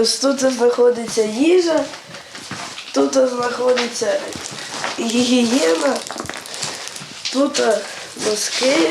Ось тут знаходиться їжа, тут знаходиться гігієна, тут носки.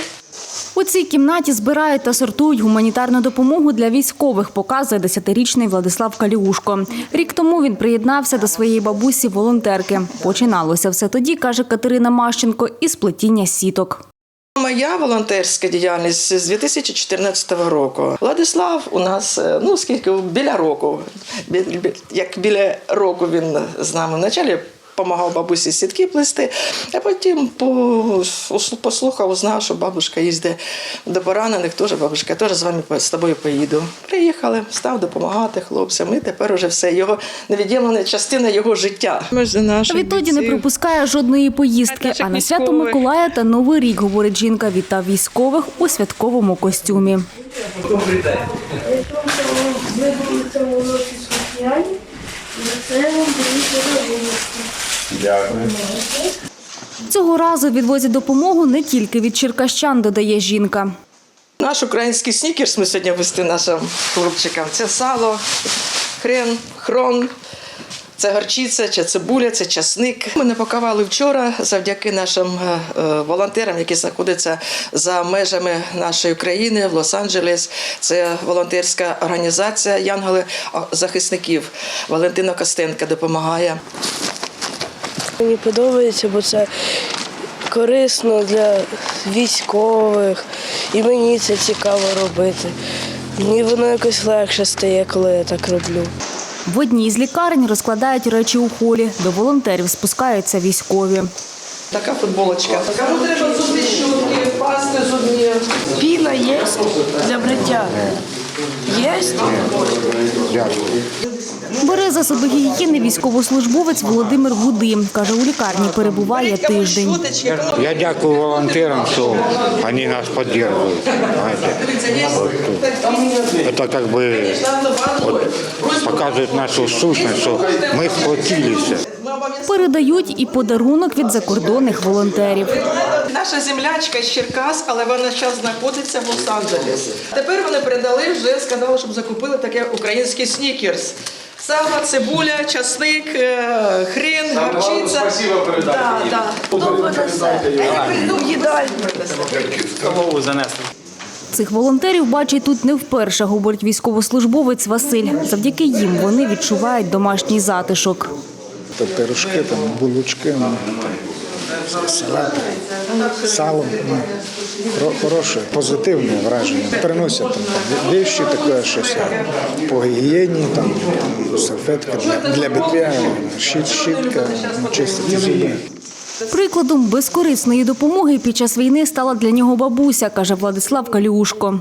У цій кімнаті збирають та сортують гуманітарну допомогу для військових, показує 10-річний Владислав Каліушко. Рік тому він приєднався до своєї бабусі волонтерки. Починалося все тоді, каже Катерина Мащенко, із плетіння сіток. Моя волонтерська діяльність з 2014 року. Владислав у нас е, ну скільки біля року. Бі- Як біля року він з нами вначалі допомагав бабусі сітки плести, а потім по- послухав, узнав, що бабушка їздить до поранених, теж бабушка, теж з вами по- з тобою поїду. Приїхали, став допомагати хлопцям. І тепер уже все його невід'ємлена частина його життя. Відтоді не пропускає жодної поїздки. А на свято. Миколая та Новий рік, говорить жінка, вітав військових у святковому костюмі. Ми були в цьому році спеціальні, і за це вам дають Дякую. Цього разу відвозять допомогу не тільки від черкащан, додає жінка. Наш український снікерс ми сьогодні вести нашим хлопчикам. Це сало, хрен, хрон, це горчиця, це цибуля, це часник. Ми напакували вчора завдяки нашим е, е, волонтерам, які знаходяться за межами нашої країни в Лос-Анджелес. Це волонтерська організація Янголи захисників. Валентина Костенка допомагає. Мені подобається, бо це корисно для військових, і мені це цікаво робити. Мені воно якось легше стає, коли я так роблю. В одній з лікарень розкладають речі у холі. До волонтерів спускаються військові. Така футболочка. Кому треба зубні щотки, пасти зубні. Піна є для бриття. Є? Бере засоби гігієни військовослужбовець Володимир Гуди. Каже, у лікарні перебуває тиждень. Я дякую волонтерам, что они нас поддерживают. Знаете. Вот, э, Это как бы вот, показывает нашу сущность, что мы сплотились. Передають і подарунок від закордонних волонтерів. Наша землячка з Черкас, але вона зараз знаходиться в Лос-Анджелесі. Тепер вони передали вже сказали, щоб закупили таке український снікерс. Сало, цибуля, часник, е, хрін, горчиця. Да, да. Хто понесе? Я прийду їдальню. Цих волонтерів бачить тут не вперше, говорить військовослужбовець Василь. Завдяки їм вони відчувають домашній затишок. То пирожки, там, булочки, ну, там, салат, сало. Ну, хороше, позитивне враження. Приносять там, там вещи, таке щось по гігієні, там, салфетка для, для биття, щит, щітка, ну, чистити зуби. Прикладом безкорисної допомоги під час війни стала для нього бабуся, каже Владислав Каліушко.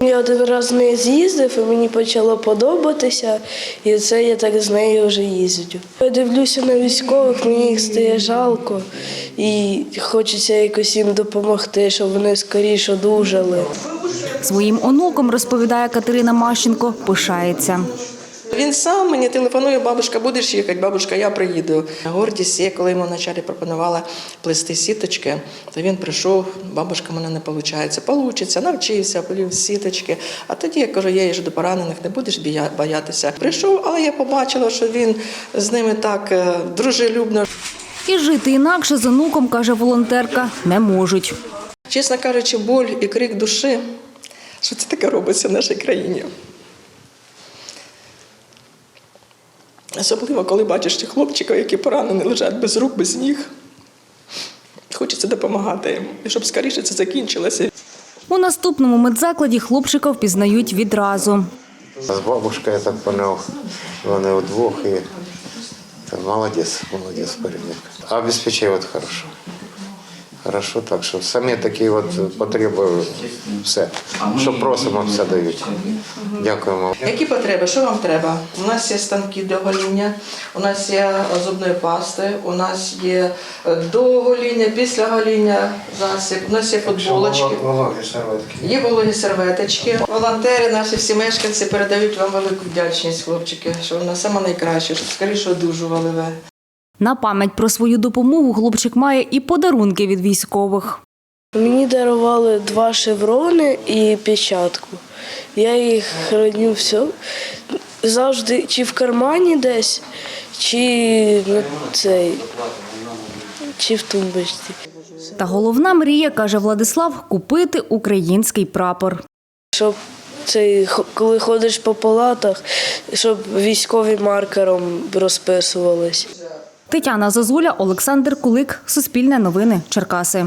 Я один раз не з'їздив, і мені почало подобатися, і це я так з нею вже їздю. Я дивлюся на військових, мені їх стає жалко, і хочеться якось їм допомогти, щоб вони скоріше одужали. Своїм онуком, розповідає Катерина Мащенко, пишається. Він сам мені телефонує, бабушка, будеш їхати? Бабушка, я приїду. Гордість є, коли йому вначалі пропонувала плести сіточки, то він прийшов, бабушка, мене не виходить. Получиться, навчився, плів сіточки. А тоді я кажу, я їжджу до поранених, не будеш боятися. Прийшов, але я побачила, що він з ними так е, дружелюбно. І жити інакше з онуком, каже волонтерка, не можуть. Чесно кажучи, боль і крик душі, що це таке робиться в нашій країні. Особливо, коли бачиш тих хлопчиків, які поранені, лежать без рук, без ніг. Хочеться допомагати їм, і щоб скоріше це закінчилося. У наступному медзакладі хлопчика впізнають відразу. З бабушкой, я так поняв. вони удвох і молодець, молодець порівняк. А обеспечивает хорошо. Хорошо, так що самі такі от потреби все. Що просимо, все дають. Дякуємо. Які потреби? Що вам треба? У нас є станки для гоління, у нас є зубної пасти, у нас є е, до гоління, після гоління засіб, у нас є футболочки. Вологі серветки. Є вологі серветочки. Волонтери, наші всі мешканці передають вам велику вдячність, хлопчики, що ви на саме найкраще, щоб скоріше одужували ви. На пам'ять про свою допомогу хлопчик має і подарунки від військових. Мені дарували два шеврони і печатку. Я їх храню все завжди чи в кармані десь, чи ну, цей, чи в тумбочці. Та головна мрія, каже Владислав, купити український прапор. Щоб цей, коли ходиш по палатах, щоб військові маркером розписувались. Тетяна Зозуля, Олександр Кулик, Суспільне новини, Черкаси.